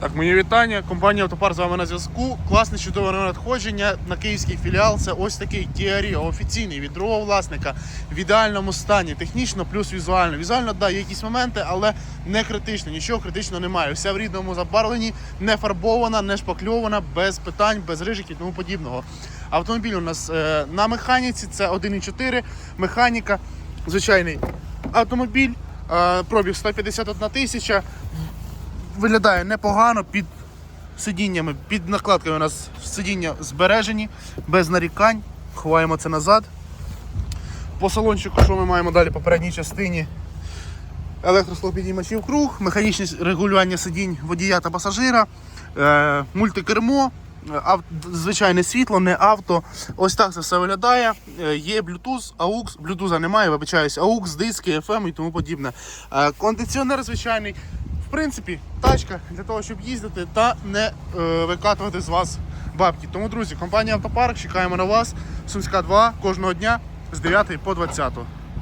Так, мені вітання. Компанія Автопар з вами на зв'язку. Класне чудове надходження на київський філіал. Це ось такий TRE, офіційний від другого власника в ідеальному стані, технічно плюс візуально. Візуально, да, є якісь моменти, але не критично, нічого критичного немає. Вся в рідному забарвленні, не фарбована, не шпакльована, без питань, без рижиків і тому подібного. Автомобіль у нас е, на механіці, це 1,4 механіка, звичайний автомобіль, е, пробіг 151 тисяча виглядає непогано під сидіннями, під накладками у нас сидіння збережені, без нарікань. Ховаємо це назад. По салончику, що ми маємо далі по передній частині? Електрослопідіймачів круг, механічне регулювання сидінь водія та пасажира, е, мультикермо, ав- звичайне світло, не авто. Ось так це все виглядає. Е, Є Bluetooth, AUX, Bluetooth немає, вибачаюсь, AUX, диски, FM і тому подібне. Е, Кондиціонер звичайний. Принципі, тачка для того, щоб їздити та не е, викатувати з вас бабки. Тому, друзі, компанія Автопарк, чекаємо на вас. Сумська 2 кожного дня з 9 по 20.